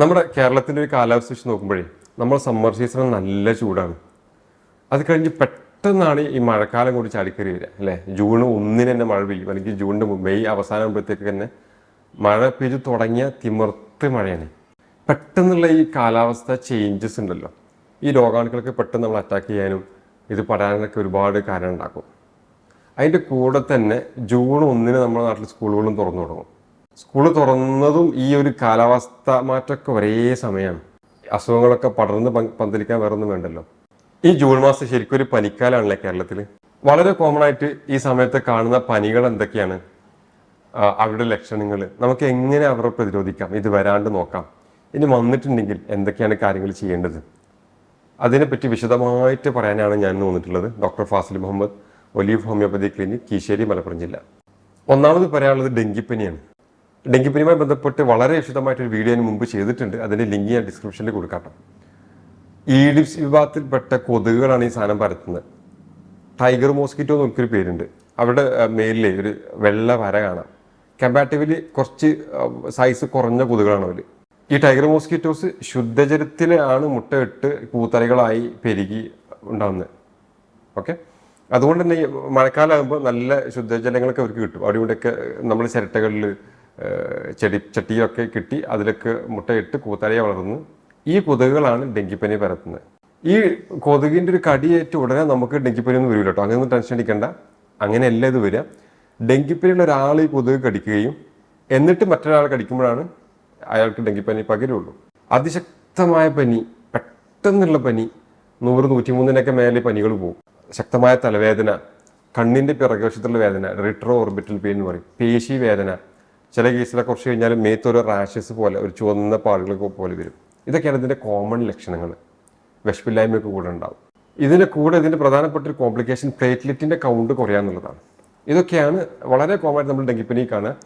നമ്മുടെ കേരളത്തിന്റെ ഒരു കാലാവസ്ഥ വെച്ച് നോക്കുമ്പോഴേ നമ്മൾ സമ്മർ സീസൺ നല്ല ചൂടാണ്. അത് കഴിഞ്ഞ് പെട്ടെന്നാണ് ഈ മഴക്കാലം കൂടി ചാടിക്കറി വരിക അല്ലേ? ജൂൺ ഒന്നിന് തന്നെ മഴ പെയ്യും. അല്ലെങ്കിൽ ജൂണിന്റെ മെയ് അവസാനമാകുമ്പോഴത്തേക്ക് തന്നെ മഴ പെയ്ത് തുടങ്ങിയ തിമിർത്ത് മഴയാണ്. പെട്ടെന്നുള്ള ഈ കാലാവസ്ഥ ചേഞ്ചസ് ഉണ്ടല്ലോ. ഈ രോഗാണുക്കൾക്ക് പെട്ടെന്ന് നമ്മൾ അറ്റാക്ക് ചെയ്യാനും ഇത് പടാനൊക്കെ ഒരുപാട് കാരണം ഉണ്ടാക്കും. അതിന്റെ കൂടെ തന്നെ ജൂൺ ഒന്നിന് നമ്മുടെ നാട്ടിൽ സ്കൂളുകളും തുറന്നു തുടങ്ങും. സ്കൂൾ തുറന്നതും ഈ ഒരു കാലാവസ്ഥ മാറ്റമൊക്കെ ഒരേ സമയമാണ്. അസുഖങ്ങളൊക്കെ പടർന്ന് പന്തലിക്കാൻ വേറെ ഒന്നും വേണ്ടല്ലോ. ഈ ജൂൺ മാസം ശരിക്കും ഒരു പനിക്കാലാണല്ലേ കേരളത്തിൽ വളരെ കോമൺ ആയിട്ട് ഈ സമയത്ത് കാണുന്ന പനികൾ എന്തൊക്കെയാണ്? അവരുടെ ലക്ഷണങ്ങൾ നമുക്ക് എങ്ങനെ അവരെ പ്രതിരോധിക്കാം? ഇത് വരാണ്ട് നോക്കാം. ഇനി വന്നിട്ടുണ്ടെങ്കിൽ എന്തൊക്കെയാണ് കാര്യങ്ങൾ ചെയ്യേണ്ടത്? അതിനെപ്പറ്റി വിശദമായിട്ട് പറയാനാണ് ഞാൻ തോന്നിയിട്ടുള്ളത് doctor Fazil Muhammad olive homeopathy clinic Keeshery Malappuram ജില്ല. ഒന്നാമത് പറയാനുള്ളത് ഡെങ്കിപ്പനിയാണ്. ഡെങ്കിപ്പനിയുമായി ബന്ധപ്പെട്ട് വളരെ വിശദമായിട്ടൊരു വീഡിയോ ഞാൻ മുമ്പ് ചെയ്തിട്ടുണ്ട്. അതിന്റെ ലിങ്ക് ഞാൻ ഡിസ്ക്രിപ്ഷനിൽ കൊടുക്കാം ഈഡിപ്സ് വിഭാഗത്തിൽപ്പെട്ട കൊതുകുകളാണ് ഈ സാധനം പരത്തുന്നത്. ടൈഗർ മോസ്കിറ്റോ എന്ന് ഒരു പേരുണ്ട്. അവിടെ മേലിലെ ഒരു വെള്ള വര കാണാം. കമ്പാറ്റീവ്ലി കുറച്ച് സൈസ് കുറഞ്ഞ കൊതുകുകളാണ് അവർ ഈ ടൈഗർ മോസ്കിറ്റോസ് ശുദ്ധജലത്തിലാണ് മുട്ടയിട്ട് പൂത്തലകളായി പെരുകി ഉണ്ടാകുന്നത് ഓക്കെ? അതുകൊണ്ട് തന്നെ മഴക്കാലമാകുമ്പോൾ നല്ല ശുദ്ധജലങ്ങളൊക്കെ അവർക്ക് കിട്ടും. അവിടെ ഇവിടെയൊക്കെ നമ്മൾ ചിരട്ടകളിൽ ചെടി ചട്ടിയൊക്കെ കിട്ടി അതിലേക്ക് മുട്ടയിട്ട് കൂത്തലയെ വളർന്ന് ഈ കൊതുകുകളാണ് ഡെങ്കിപ്പനി പരത്തുന്നത്. ഈ കൊതുകിന്റെ ഒരു കടിയേറ്റ് ഉടനെ നമുക്ക് ഡെങ്കിപ്പനി ഒന്നും വരില്ല കേട്ടോ അങ്ങനെയൊന്നും ടെൻഷൻ അടിക്കണ്ട. അങ്ങനെയല്ല ഇത് വരിക. ഡെങ്കിപ്പനിയുള്ള ഒരാൾ ഈ കൊതുക് കടിക്കുകയും എന്നിട്ട് മറ്റൊരാൾ കടിക്കുമ്പോഴാണ് അയാൾക്ക് ഡെങ്കിപ്പനി പകരുള്ളൂ. അതിശക്തമായ പനി പെട്ടെന്നുള്ള പനി നൂറ് നൂറ്റിമൂന്നിനൊക്കെ മേലെ പനികൾ പോകും ശക്തമായ തലവേദന കണ്ണിന്റെ പിറകുവശത്തുള്ള വേദന റിട്രോ ഓർബിറ്റൽ പെയിൻ എന്ന് പറയും. പേശി വേദന ചില കേസിലൊക്കെ കുറച്ച് കഴിഞ്ഞാൽ മേത്തൊരു റാഷസ് പോലെ ഒരു ചുവന്ന പാടുകളൊക്കെ പോലെ വരും. ഇതൊക്കെയാണ് ഇതിന്റെ കോമൺ ലക്ഷണങ്ങൾ. വിഷപ്പില്ലായ്മയൊക്കെ കൂടെ ഉണ്ടാവും. ഇതിന്റെ കൂടെ ഇതിന്റെ പ്രധാനപ്പെട്ട ഒരു കോംപ്ലിക്കേഷൻ പ്ലേറ്റ്ലെറ്റിന്റെ കൗണ്ട് കുറയാന്നുള്ളതാണ് ഇതൊക്കെയാണ് വളരെ കോമൺ ആയിട്ട് നമ്മൾ ഡെങ്കിപ്പനി കാണുക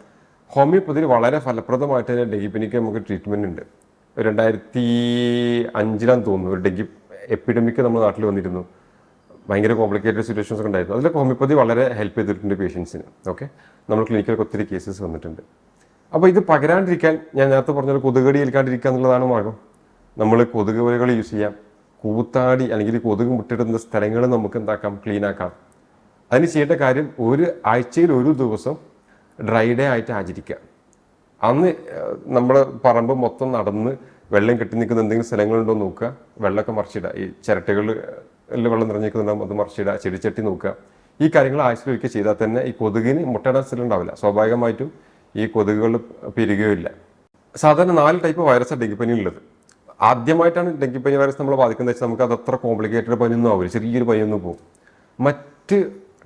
ഹോമിയോപ്പതിയിൽ വളരെ ഫലപ്രദമായിട്ട് തന്നെ ഡെങ്കിപ്പനിക്ക് നമുക്ക് ട്രീറ്റ്മെന്റ് ഉണ്ട്. രണ്ടായിരത്തി അഞ്ചിലാന്ന് തോന്നുന്നു ഒരു ഡെങ്കി എപ്പിഡമിക് നമ്മുടെ നാട്ടിൽ വന്നിരുന്നു. ഭയങ്കര കോംപ്ലിക്കേറ്റഡ് സിറ്റുവേഷൻസ് ഒക്കെ ഉണ്ടായിരുന്നു. അതിലൊക്കെ ഹോമിയോപ്പതി വളരെ ഹെൽപ്പ് ചെയ്തിട്ടുണ്ട് പേഷ്യൻസിന് ഓക്കെ നമ്മൾ ക്ലിനിക്കിലൊക്കെ ഒത്തിരി കേസസ് വന്നിട്ടുണ്ട്. അപ്പോൾ ഇത് പകരാണ്ടിരിക്കാൻ ഞാൻ നേരത്തെ പറഞ്ഞൊരു കൊതുകടി ഏൽക്കാണ്ടിരിക്കുക എന്നുള്ളതാണ് മാർഗം. നമ്മൾ കൊതുക് വലകൾ യൂസ് ചെയ്യാം. കൂത്താടി അല്ലെങ്കിൽ കൊതുക് മുട്ടിടുന്ന സ്ഥലങ്ങൾ നമുക്ക് എന്താക്കാം? ക്ലീൻ ആക്കാം. അതിന് ചെയ്യേണ്ട കാര്യം ഒരു ആഴ്ചയിൽ ഒരു ദിവസം ഡ്രൈ ഡേ ആയിട്ട് ആചരിക്കുക. അന്ന് നമ്മൾ പറമ്പ് മൊത്തം നടന്ന് വെള്ളം കെട്ടി നിൽക്കുന്ന എന്തെങ്കിലും സ്ഥലങ്ങളുണ്ടോ നോക്കുക. വെള്ളമൊക്കെ മറിച്ചിടുക. ഈ ചിരട്ടകളിൽ വെള്ളം നിറഞ്ഞിരിക്കുന്നുണ്ടാവും. അത് മറിച്ചിടുക ചെടിച്ചട്ടി നോക്കുക. ഈ കാര്യങ്ങൾ ആഴ്ചയിൽ ഒരിക്കൽ ചെയ്താൽ തന്നെ ഈ കൊതുകിന് മുട്ടയിടാൻ സ്ഥലം ഉണ്ടാവില്ല. സ്വാഭാവികമായിട്ടും ഈ കൊതുകുകൾ പെരുകുകയില്ല. സാധാരണ നാല് ടൈപ്പ് വൈറസ് ഡെങ്കിപ്പനി ഉള്ളത്. ആദ്യമായിട്ടാണ് ഡെങ്കിപ്പനി വൈറസ് നമ്മളെ ബാധിക്കുന്നത് വെച്ചാൽ നമുക്ക് അത് അത്ര കോംപ്ലിക്കേറ്റഡ് പനിയൊന്നും ആവില്ല. ചെറിയൊരു പനിയൊന്നും പോകും മറ്റ്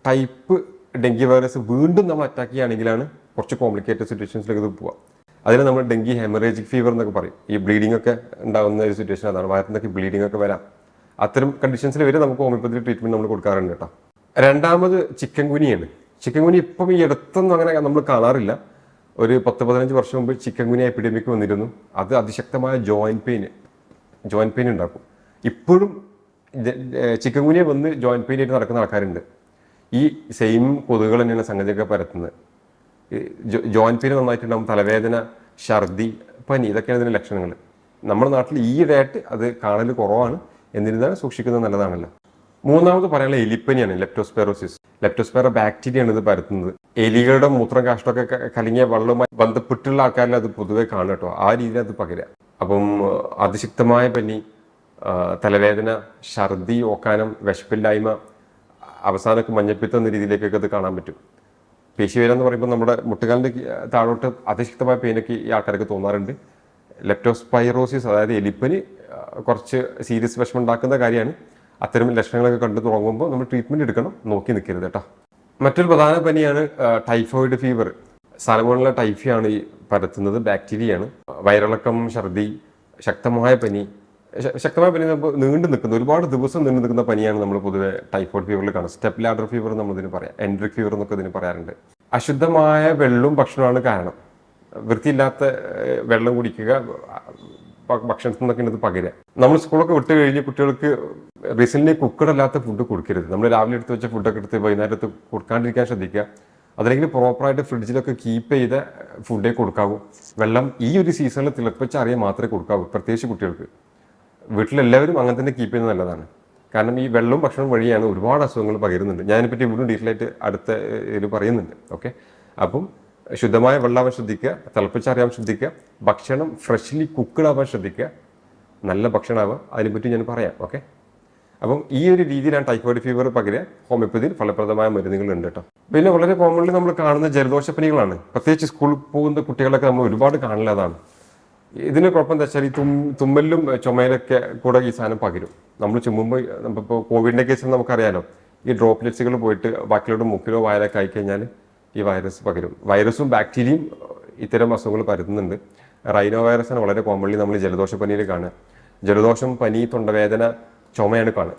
ടൈപ്പ് ഡെങ്കി വൈറസ് വീണ്ടും നമ്മൾ അറ്റാക്ക് ചെയ്യുകയാണെങ്കിലാണ് കുറച്ച് കോംപ്ലിക്കേറ്റഡ് സിറ്റുവേഷൻസിലേക്ക് ഇത് പോവാം അതിന് നമ്മൾ ഡെങ്കി ഹെമറേജിക് ഫീവർ എന്നൊക്കെ പറയും. ഈ ബ്ലീഡിംഗ് ഒക്കെ ഉണ്ടാകുന്ന ഒരു സിറ്റുവേഷൻ അതാണ്. വയറിനൊക്കെ ബ്ലീഡിംഗ് ഒക്കെ വരാം. അത്തരം കണ്ടീഷൻസിൽ വരെ നമുക്ക് ഹോമിയോപ്പതി ട്രീറ്റ്മെന്റ് നമ്മൾ കൊടുക്കാറുണ്ട് കേട്ടോ. രണ്ടാമത് ചിക്കൻ കുനിയാണ്. ചിക്കൻ കുനി ഇപ്പം ഈ അടുത്തൊന്നും അങ്ങനെ നമ്മൾ കാണാറില്ല. ഒരു പത്ത് പതിനഞ്ച് വർഷം മുമ്പ് ചിക്കൻ കുനി എപ്പിഡമിക് വന്നിരുന്നു. അത് അതിശക്തമായ ജോയിന്റ് പെയിൻ ജോയിന്റ് പെയിൻ ഉണ്ടാക്കും. ഇപ്പോഴും ചിക്കൻ കുനിയെ വന്ന് ജോയിന്റ് പെയിൻ ആയിട്ട് നടക്കുന്ന ആൾക്കാരുണ്ട്. ഈ സെയിം കൊതുകുകൾ തന്നെയാണ് സംഗതിയൊക്കെ പരത്തുന്നത്. ജോയിന്റ് പെയിൻ നന്നായിട്ടുണ്ടാകും തലവേദന ഛർദി പനി ഇതൊക്കെയാണ് ഇതിന്റെ ലക്ഷണങ്ങൾ നമ്മുടെ നാട്ടിൽ ഈയിടെയായിട്ട് അത് കാണൽ കുറവാണ്. എന്നിരുന്നാലും സൂക്ഷിക്കുന്നത് നല്ലതാണല്ലോ. മൂന്നാമത് പറയാനുള്ള എലിപ്പനിയാണ് ലെപ്റ്റോസ്പെറോസിസ് ലെപ്റ്റോസ്പെറ ബാക്ടീരിയയാണ് ഇത് പരത്തുന്നത്. എലികളുടെ മൂത്രം കാഷ്ടമൊക്കെ കലങ്ങിയ വെള്ളവുമായി ബന്ധപ്പെട്ടുള്ള ആൾക്കാരിൽ അത് പൊതുവെ കാണും കേട്ടോ. ആ രീതിയിൽ അത് പകരുക. അപ്പം അതിശക്തമായ പനി തലവേദന ഛർദി ഓക്കാനം വിശപ്പില്ലായ്മ അവസാനമൊക്കെ മഞ്ഞപ്പിത്തം എന്ന രീതിയിലേക്കൊക്കെ അത് കാണാൻ പറ്റും. പേശിവേദന എന്ന് പറയുമ്പോൾ നമ്മുടെ മുട്ടുകാലിന്റെ താഴോട്ട് അതിശക്തമായ പെയിനൊക്കെ ഈ ആൾക്കാർക്ക് തോന്നാറുണ്ട്. ലെപ്റ്റോസ്പൈറോസിസ് അതായത് എലിപ്പനി കുറച്ച് സീരിയസ് വിഷമം ഉണ്ടാക്കുന്ന കാര്യമാണ്. അത്തരം ലക്ഷണങ്ങളൊക്കെ കണ്ടു തുടങ്ങുമ്പോൾ നമ്മൾ ട്രീറ്റ്മെന്റ് എടുക്കണം. നോക്കി നിൽക്കരുത് കേട്ടോ. മറ്റൊരു പ്രധാന പനിയാണ് ടൈഫോയിഡ് ഫീവർ സാലമോണിലെ ടൈഫിയാണ് ഈ പരത്തുന്നത്. ബാക്ടീരിയയാണ് വയറിളക്കം ഛർദി ശക്തമായ പനി. ശക്തമായ പനി നീണ്ടു നിൽക്കുന്ന ഒരുപാട് ദിവസം നീണ്ടു നിൽക്കുന്ന പനിയാണ് നമ്മൾ പൊതുവെ ടൈഫോയിഡ് ഫീവറിൽ കാണുന്നത്. സ്റ്റെപ്പ് ലാഡർ ഫീവർ നമ്മൾ ഇതിന് പറയാം. എൻട്രിക് ഫീവർ എന്നൊക്കെ ഇതിന് പറയാറുണ്ട്. അശുദ്ധമായ വെള്ളവും ഭക്ഷണമാണ് കാരണം. വൃത്തിയില്ലാത്ത വെള്ളം കുടിക്കുക ഭക്ഷണത്തിൽ നിന്നൊക്കെ ഇത് പകരുക നമ്മൾ സ്കൂളൊക്കെ വിട്ട് കഴിഞ്ഞ് കുട്ടികൾക്ക് റീസെന്റ് കുക്കഡ് അല്ലാത്ത ഫുഡ് കൊടുക്കരുത്. നമ്മൾ രാവിലെ എടുത്ത് വെച്ച ഫുഡൊക്കെ എടുത്ത് വൈകുന്നേരത്ത് കൊടുക്കാണ്ടിരിക്കാൻ ശ്രദ്ധിക്കുക. അതല്ലെങ്കിൽ പ്രോപ്പറായിട്ട് ഫ്രിഡ്ജിലൊക്കെ കീപ്പ് ചെയ്ത ഫുഡേ കൊടുക്കാവൂ. വെള്ളം ഈ ഒരു സീസണിൽ തിളപ്പിച്ചറിയാൻ മാത്രമേ കൊടുക്കാവൂ പ്രത്യേകിച്ച് കുട്ടികൾക്ക്. വീട്ടിലെല്ലാവരും അങ്ങനെ തന്നെ കീപ്പ് ചെയ്യുന്നത് നല്ലതാണ്. കാരണം ഈ വെള്ളവും ഭക്ഷണവും വഴിയാണ് ഒരുപാട് അസുഖങ്ങൾ പകരുന്നുണ്ട്. ഞാനിപ്പറ്റി വീണ്ടും ഡീറ്റെയിൽ ആയിട്ട് അടുത്ത ഇതിൽ പറയുന്നുണ്ട്. ഓക്കെ അപ്പം ശുദ്ധമായ വെള്ളമാവാൻ ശ്രദ്ധിക്കുക തിളപ്പിച്ചറിയാൻ ശ്രദ്ധിക്കുക ഭക്ഷണം ഫ്രഷ്ലി കുക്ക്ഡ് ആവാൻ ശ്രദ്ധിക്കുക. നല്ല ഭക്ഷണമാവുക അതിനെപ്പറ്റി ഞാൻ പറയാം ഓക്കെ അപ്പം ഈ ഒരു രീതിയിലാണ് ടൈഫോയിഡ് ഫീവർ പകരെ ഹോമിയോപ്പതിയിൽ ഫലപ്രദമായ മരുന്നുകൾ ഉണ്ട് കേട്ടോ. പിന്നെ വളരെ കോമൺലി നമ്മൾ കാണുന്ന ജലദോഷപ്പനികളാണ്. പ്രത്യേകിച്ച് സ്കൂളിൽ പോകുന്ന കുട്ടികളൊക്കെ നമ്മൾ ഒരുപാട് കാണുന്നതാണ് ഇതിന് കുഴപ്പം എന്താ വെച്ചാൽ ഈ തും തുമ്മലിലും ചുമയിലൊക്കെ കൂടെ ഈ സാധനം പകരും. നമ്മൾ ചുമ്മുമ്പോൾ നമ്മളിപ്പോൾ കോവിഡിന്റെ കേസിൽ നമുക്കറിയാലോ. ഈ ഡ്രോപ്ലെറ്റ്സുകൾ പോയിട്ട് ബാക്കിലോട്ട് മുക്കിലോ വായലൊക്കെ ആയിക്കഴിഞ്ഞാൽ ഈ വൈറസ് പകരും. വൈറസും ബാക്ടീരിയയും ഇത്തരം അസുഖങ്ങൾ പരത്തുന്നുണ്ട്. റൈനോ വൈറസാണ് വളരെ കോമൺലി നമ്മൾ ജലദോഷ ജലദോഷപ്പനിയിൽ കാണുക. ജലദോഷം പനി തൊണ്ടവേദന ചുമയാണ് കാണുക.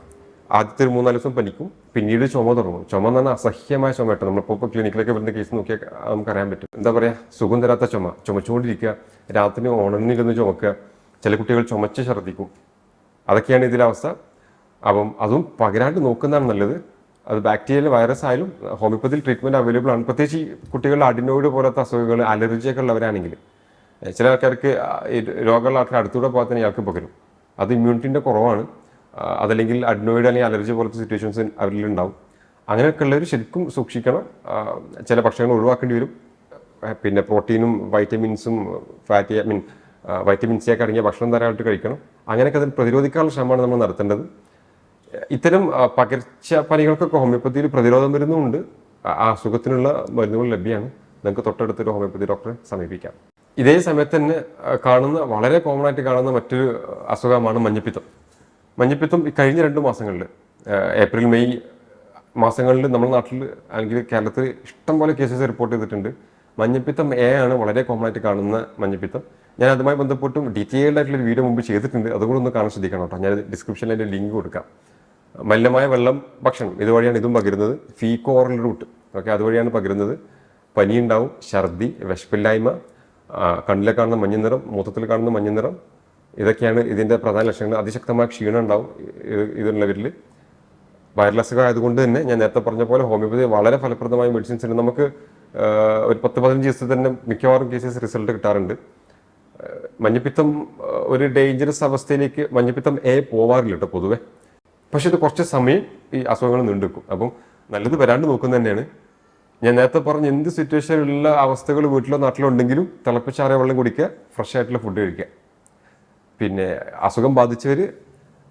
ആദ്യത്തെ ഒരു മൂന്നാൽ ദിവസം പനിക്കും പിന്നീട് ചുമ തുടങ്ങും. ചുമ എന്ന് പറഞ്ഞാൽ അസഹ്യമായ ചുമ കേട്ടോ. നമ്മളിപ്പോൾ ക്ലിനിക്കിലൊക്കെ വരുന്ന കേസ് നോക്കിയാൽ നമുക്കറിയാൻ പറ്റും. എന്താ പറയുക സുഖം തരാത്ത ചുമ. ചുമച്ചുകൊണ്ടിരിക്കുക. രാത്രി ഉണർന്നിരുന്ന് ചുമക്കുക. ചില കുട്ടികൾ ചുമച്ച് ഛർദ്ദിക്കും. അതൊക്കെയാണ് ഇതിലെ അവസ്ഥ. അപ്പം അതും പകരാണ്ട് നോക്കുന്നതാണ് നല്ലത്. അത് ബാക്ടീരിയൽ വൈറസ് ആയാലും ഹോമിയോപ്പതിയിൽ ട്രീറ്റ്മെന്റ് അവൈലബിൾ ആണ്. പ്രത്യേകിച്ച് ഈ കുട്ടികളുടെ അഡിനോയിഡ് പോലത്തെ അസുഖങ്ങൾ അലർജിയൊക്കെ ഉള്ളവരാണെങ്കിൽ ചില ആൾക്കാർക്ക് രോഗമുള്ള ആൾക്കാർ അടുത്തൂടെ പോകാൻ തന്നെ ഇയാൾക്ക് പകരും. അത് ഇമ്മ്യൂണിറ്റിന്റെ കുറവാണ്. അതല്ലെങ്കിൽ അഡിനോയിഡ് അല്ലെങ്കിൽ അലർജി പോലത്തെ സിറ്റുവേഷൻസ് അവരിൽ ഉണ്ടാവും. അങ്ങനെയൊക്കെ ഉള്ളവർ ശരിക്കും സൂക്ഷിക്കണം. ചില ഭക്ഷണങ്ങൾ ഒഴിവാക്കേണ്ടി വരും. പിന്നെ പ്രോട്ടീനും വൈറ്റമിൻസും fatty I mean vitamin C ഒക്കെ അടങ്ങിയ ഭക്ഷണം ധാരാളമായിട്ട് കഴിക്കണം. അങ്ങനെയൊക്കെ അതിന് പ്രതിരോധിക്കാനുള്ള ശ്രമമാണ് നമ്മൾ നടത്തേണ്ടത്. ഇത്തരം പകർച്ച പകർച്ചപ്പനികൾക്കൊക്കെ ഹോമിയോപ്പതിയിൽ പ്രതിരോധ മരുന്നുമുണ്ട് ആ അസുഖത്തിനുള്ള മരുന്നുകൾ ലഭ്യമാണ്. നിങ്ങൾക്ക് തൊട്ടടുത്തൊരു ഹോമിയോപ്പതി ഡോക്ടറെ സമീപിക്കാം. ഇതേ സമയത്ത് തന്നെ കാണുന്ന വളരെ കോമൺ ആയിട്ട് കാണുന്ന മറ്റൊരു അസുഖമാണ് മഞ്ഞപ്പിത്തം. മഞ്ഞപ്പിത്തം കഴിഞ്ഞ രണ്ട് മാസങ്ങളിൽ ഏപ്രിൽ മെയ് മാസങ്ങളിൽ നമ്മുടെ നാട്ടിൽ അല്ലെങ്കിൽ കേരളത്തിൽ ഇഷ്ടംപോലെ കേസസ് റിപ്പോർട്ട് ചെയ്തിട്ടുണ്ട്. മഞ്ഞപ്പിത്തം എ ആണ് വളരെ കോമൺ ആയിട്ട് കാണുന്ന മഞ്ഞപ്പിത്തം. ഞാൻ അതുമായി ബന്ധപ്പെട്ടും ഡീറ്റെയിൽഡ് ആയിട്ടുള്ള വീഡിയോ മുമ്പ് ചെയ്തിട്ടുണ്ട്. അതുകൂടെ ഒന്ന് കാണാൻ ശ്രദ്ധിക്കണം കേട്ടോ. ഞാൻ ഡിസ്ക്രിപ്ഷനിൽ അതിന്റെ ലിങ്ക് കൊടുക്കാം. മലിനമായ വെള്ളം ഭക്ഷണം ഇതുവഴിയാണ് ഇതും പകരുന്നത്. ഫീക്കോ ഓറൽ റൂട്ട് ഓക്കെ അതുവഴിയാണ് പകരുന്നത്. പനി ഉണ്ടാവും ഛർദി വിശപ്പില്ലായ്മ കണ്ണിലെ കാണുന്ന മഞ്ഞ നിറം മൊത്തത്തിൽ കാണുന്ന മഞ്ഞ നിറം ഇതൊക്കെയാണ് ഇതിന്റെ പ്രധാന ലക്ഷണങ്ങൾ. അതിശക്തമായ ക്ഷീണം ഉണ്ടാവും ഇത് ഇതുള്ളവരിൽ വൈറൽ അസുഖം ആയതുകൊണ്ട് തന്നെ ഞാൻ നേരത്തെ പറഞ്ഞ പോലെ ഹോമിയോപ്പതി വളരെ ഫലപ്രദമായ മെഡിസിൻസ് ഉണ്ട്. നമുക്ക് ഒരു പത്ത് പതിനഞ്ച് ദിവസത്തിൽ തന്നെ മിക്കവാറും കേസസ് റിസൾട്ട് കിട്ടാറുണ്ട്. മഞ്ഞപ്പിത്തം ഒരു ഡേഞ്ചറസ് അവസ്ഥയിലേക്ക് മഞ്ഞപ്പിത്തം എ പോവാറില്ല കേട്ടോ പൊതുവെ. പക്ഷെ ഇത് കുറച്ച് സമയം ഈ അസുഖങ്ങൾ നീണ്ടുവെക്കും അപ്പം നല്ലത് വരാണ്ട് നോക്കുന്നത് തന്നെയാണ്. ഞാൻ നേരത്തെ പറഞ്ഞ എന്ത് സിറ്റുവേഷനിലുള്ള അവസ്ഥകൾ വീട്ടിലോ നാട്ടിലോ ഉണ്ടെങ്കിലും തിളപ്പിച്ചാറിയ വെള്ളം കുടിക്കുക ഫ്രഷ് ആയിട്ടുള്ള ഫുഡ് കഴിക്കുക. പിന്നെ അസുഖം ബാധിച്ചവർ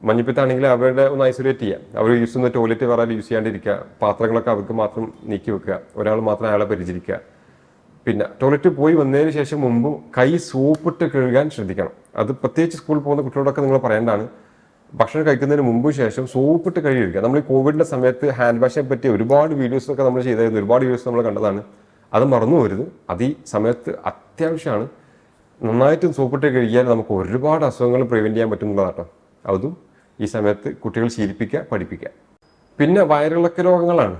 മഞ്ഞപ്പിത്താണെങ്കിൽ അവരുടെ ഒന്ന് ഐസൊലേറ്റ് ചെയ്യുക. അവർ യൂസ് ചെയ്യുന്ന ടോയ്ലറ്റ് വേറെ യൂസ് ചെയ്യാണ്ടിരിക്കുക. പാത്രങ്ങളൊക്കെ അവർക്ക് മാത്രം നീക്കി വെക്കുക. ഒരാൾ മാത്രം അയാളെ പരിചരിക്കുക. പിന്നെ ടോയ്ലറ്റ് പോയി വന്നതിന് ശേഷം മുമ്പ് കൈ സോപ്പിട്ട് കഴുകാൻ ശ്രദ്ധിക്കണം. അത് പ്രത്യേകിച്ച് സ്കൂളിൽ പോകുന്ന കുട്ടികളോടൊക്കെ നിങ്ങൾ പറയേണ്ടതാണ്. ഭക്ഷണം കഴിക്കുന്നതിന് മുമ്പും ശേഷം സോപ്പിട്ട് കഴുകിയിരിക്കുക നമ്മൾ ഈ കോവിഡിന്റെ സമയത്ത് ഹാൻഡ് വാഷിനെ പറ്റി ഒരുപാട് വീഡിയോസ് ഒക്കെ നമ്മൾ ചെയ്തായിരുന്നു. ഒരുപാട് വീഡിയോസ് നമ്മൾ കണ്ടതാണ്. അത് മറന്നു പോരുത്. അത് ഈ സമയത്ത് അത്യാവശ്യമാണ്. നന്നായിട്ട് സോപ്പിട്ട് കഴുകിയാൽ നമുക്ക് ഒരുപാട് അസുഖങ്ങൾ പ്രിവെന്റ് ചെയ്യാൻ പറ്റുന്നതാട്ടോ അതും ഈ സമയത്ത് കുട്ടികൾ ശീലിപ്പിക്കുക പഠിപ്പിക്കുക. പിന്നെ വയറിളക്ക രോഗങ്ങളാണ്.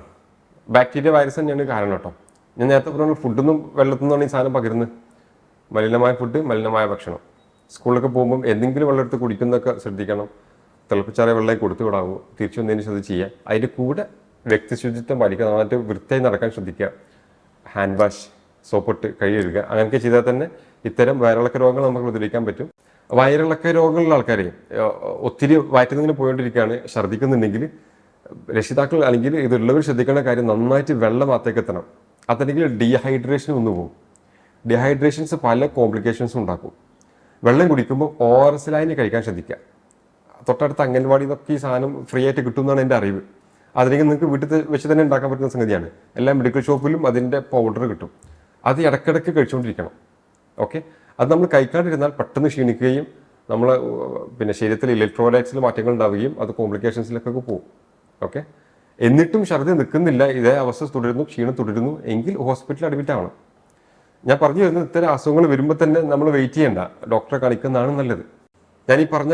ബാക്ടീരിയ വൈറസ് തന്നെയാണ് കാരണം കേട്ടോ. ഞാൻ നേരത്തെ പറഞ്ഞ ഫുഡിൽ നിന്നും വെള്ളത്തിൽ നിന്നാണ് ഈ സാധനം പകരുന്നത്. മലിനമായ ഫുഡ് മലിനമായ ഭക്ഷണം. സ്കൂളിലൊക്കെ പോകുമ്പോൾ എന്തെങ്കിലും വെള്ളം എടുത്ത് കുടിക്കുന്നതൊക്കെ ശ്രദ്ധിക്കണം. തിളപ്പിച്ചാറിയ വെള്ളം കൊടുത്തു വിടാവൂ തിരിച്ചു വന്നതിന് ശ്രദ്ധ ചെയ്യുക അതിന്റെ കൂടെ വ്യക്തിശുചിത്വം പാലിക്കുക നന്നായിട്ട് വൃത്തിയായി നടക്കാൻ ശ്രദ്ധിക്കുക. ഹാൻഡ് വാഷ് സോപ്പിട്ട് കഴുകുക അങ്ങനെയൊക്കെ ചെയ്താൽ തന്നെ ഇത്തരം വയറിളക്ക രോഗങ്ങൾ നമുക്ക് പ്രതിരോധിക്കാൻ പറ്റും. വയറിളക്ക രോഗങ്ങളുള്ള ആൾക്കാരെ ഒത്തിരി വയറ്റുന്നതിന് പോയിക്കൊണ്ടിരിക്കുകയാണ്. ഛർദ്ദിക്കുന്നുണ്ടെങ്കിൽ രക്ഷിതാക്കൾ അല്ലെങ്കിൽ ഇതുള്ളവർ ശ്രദ്ധിക്കേണ്ട കാര്യം നന്നായിട്ട് വെള്ളം അകത്തേക്ക് എത്തണം. അതല്ലെങ്കിൽ ഡീഹൈഡ്രേഷൻ ഒന്ന് പോകും. ഡീഹൈഡ്രേഷൻസ് പല കോംപ്ലിക്കേഷൻസും ഉണ്ടാക്കും. വെള്ളം കുടിക്കുമ്പോൾ ഓ എസ് കഴിക്കാൻ ശ്രദ്ധിക്കുക. തൊട്ടടുത്ത അംഗൻവാടി നിന്നൊക്കെ ഈ സാധനം ഫ്രീ ആയിട്ട് കിട്ടുമെന്നാണ് എന്റെ അറിവ്. അതിലേക്ക് നിങ്ങൾക്ക് വീട്ടിൽ വെച്ച് തന്നെ ഉണ്ടാക്കാൻ പറ്റുന്ന സംഗതിയാണ്. എല്ലാ മെഡിക്കൽ ഷോപ്പിലും അതിന്റെ പൗഡർ കിട്ടും. അത് ഇടയ്ക്കിടയ്ക്ക് കഴിച്ചുകൊണ്ടിരിക്കണം. ഓക്കെ അത് നമ്മൾ കഴിക്കാണ്ടിരുന്നാൽ പെട്ടെന്ന് ക്ഷീണിക്കുകയും നമ്മൾ പിന്നെ ശരീരത്തിൽ ഇലക്ട്രോലൈറ്റ്സിൽ മാറ്റങ്ങൾ ഉണ്ടാവുകയും അത് കോംപ്ലിക്കേഷൻസിലേക്കൊക്കെ പോകും. ഓക്കെ എന്നിട്ടും ഛർദി നിൽക്കുന്നില്ല. ഇതേ അവസ്ഥ തുടരുന്നു ക്ഷീണം തുടരുന്നു. എങ്കിൽ ഹോസ്പിറ്റലിൽ അഡ്മിറ്റ് ആവണം. ഞാൻ പറഞ്ഞു തരുന്നത് ഇത്തരം അസുഖങ്ങൾ വരുമ്പോൾ തന്നെ നമ്മൾ വെയിറ്റ് ചെയ്യേണ്ട. ഡോക്ടറെ കാണിക്കുന്നതാണ് നല്ലത്. ഞാൻ ഈ പറഞ്ഞ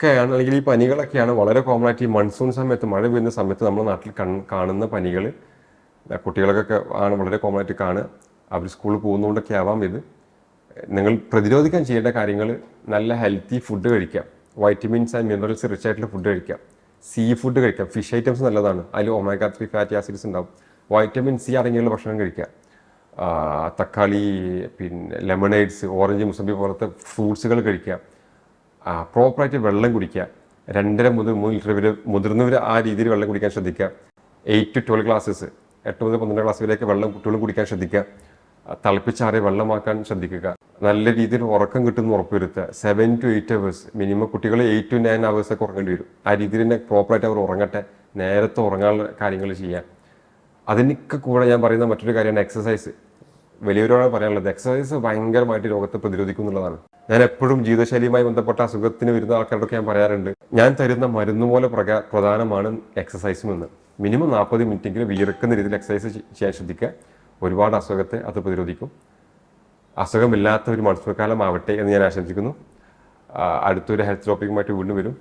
കാര്യങ്ങളൊക്കെയാണ് അല്ലെങ്കിൽ ഈ പനികളൊക്കെയാണ് വളരെ കോമൺ ആയിട്ട് ഈ മൺസൂൺ സമയത്ത് മഴ പെയ്യുന്ന സമയത്ത് നമ്മുടെ നാട്ടിൽ കാണുന്ന പനികൾ കുട്ടികൾക്കൊക്കെ ആണ് വളരെ കോമൺ ആയിട്ട് കാണുക. അവർ സ്കൂളിൽ പോകുന്നതുകൊണ്ടൊക്കെ ആവാം ഇത്. നിങ്ങൾ പ്രതിരോധിക്കാൻ ചെയ്യേണ്ട കാര്യങ്ങൾ നല്ല ഹെൽത്തി ഫുഡ് കഴിക്കാം വൈറ്റമിൻസ് ആൻഡ് മിനറൽസ് റിച്ച് ആയിട്ടുള്ള ഫുഡ് കഴിക്കാം സീ ഫുഡ് കഴിക്കാം ഫിഷ് ഐറ്റംസ് നല്ലതാണ്. അതിൽ ഒമേഗ ത്രീ ഫാറ്റി ആസിഡ്സ് ഉണ്ടാവും. വൈറ്റമിൻ സി അടങ്ങിയുള്ള ഭക്ഷണം കഴിക്കുക. തക്കാളി പിന്നെ ലെമണേഡ്സ് ഓറഞ്ച് മുസമ്പി പോലത്തെ ഫ്രൂട്ട്സുകൾ കഴിക്കുക. പ്രോപ്പറായിട്ട് വെള്ളം കുടിക്കുക. രണ്ടര മുതൽ മൂന്ന് ലിറ്റർ വരെ മുതിർന്നവർ ആ രീതിയിൽ വെള്ളം കുടിക്കാൻ ശ്രദ്ധിക്കുക. എയ്റ്റ് ടു ട്വൽവ് ക്ലാസ്സസ് എട്ട് മുതൽ പന്ത്രണ്ട് ക്ലാസ് വരെയൊക്കെ വെള്ളം കുട്ടികളും കുടിക്കാൻ ശ്രദ്ധിക്കുക. തിളപ്പിച്ചാറിയ വെള്ളമാക്കാൻ ശ്രദ്ധിക്കുക. നല്ല രീതിയിൽ ഉറക്കം കിട്ടുന്ന ഉറപ്പുവരുത്തുക. Seven to eight hours minimum കുട്ടികൾ എയ്റ്റ് ടു നയൻ അവേഴ്സ് ഒക്കെ ഉറങ്ങേണ്ടി വരും. ആ രീതിയിൽ തന്നെ പ്രോപ്പറായിട്ട് അവർ ഉറങ്ങട്ടെ. നേരത്തെ ഉറങ്ങാനുള്ള കാര്യങ്ങൾ ചെയ്യാം അതിനൊക്കെ കൂടെ ഞാൻ പറയുന്ന മറ്റൊരു കാര്യമാണ് എക്സസൈസ് വലിയവരോടാണ് പറയാനുള്ളത്. എക്സസൈസ് ഭയങ്കരമായിട്ട് രോഗത്തെ പ്രതിരോധിക്കും എന്നുള്ളതാണ്. ഞാൻ എപ്പോഴും ജീവിതശൈലിയുമായി ബന്ധപ്പെട്ട അസുഖത്തിന് വരുന്ന ആൾക്കാരോടൊക്കെ ഞാൻ പറയാറുണ്ട്. ഞാൻ തരുന്ന മരുന്ന് പോലെ പ്രകാ പ്രധാനമാണ് എക്സസൈസും എന്ന് മിനിമം നാൽപ്പത് മിനിറ്റെങ്കിലും വിയർക്കുന്ന രീതിയിൽ എക്സസൈസ് ചെയ്യാൻ ശ്രദ്ധിക്കുക. ഒരുപാട് അസുഖത്തെ അത് പ്രതിരോധിക്കും. അസുഖമില്ലാത്ത ഒരു മത്സരകാലം ആവട്ടെ എന്ന് ഞാൻ ആശംസിക്കുന്നു. അടുത്തൊരു ഹെൽത്ത് ടോപ്പിക്കുമായിട്ട് വീണ്ടും വരും.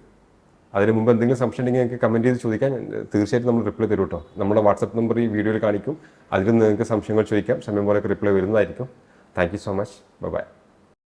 അതിന് മുമ്പ് എന്തെങ്കിലും സംശയം ഉണ്ടെങ്കിൽ നിങ്ങൾക്ക് കമന്റ് ചെയ്ത് ചോദിക്കാൻ തീർച്ചയായിട്ടും നമ്മൾ റിപ്ലൈ തരും കേട്ടോ. നമ്മുടെ വാട്സപ്പ് നമ്പർ ഈ വീഡിയോയിൽ കാണിക്കും. അതിൽ നിങ്ങൾക്ക് സംശയങ്ങൾ ചോദിക്കാം. സമയം പോലെയൊക്കെ റിപ്ലൈ വരുന്നതായിരിക്കും. Thank you so much bye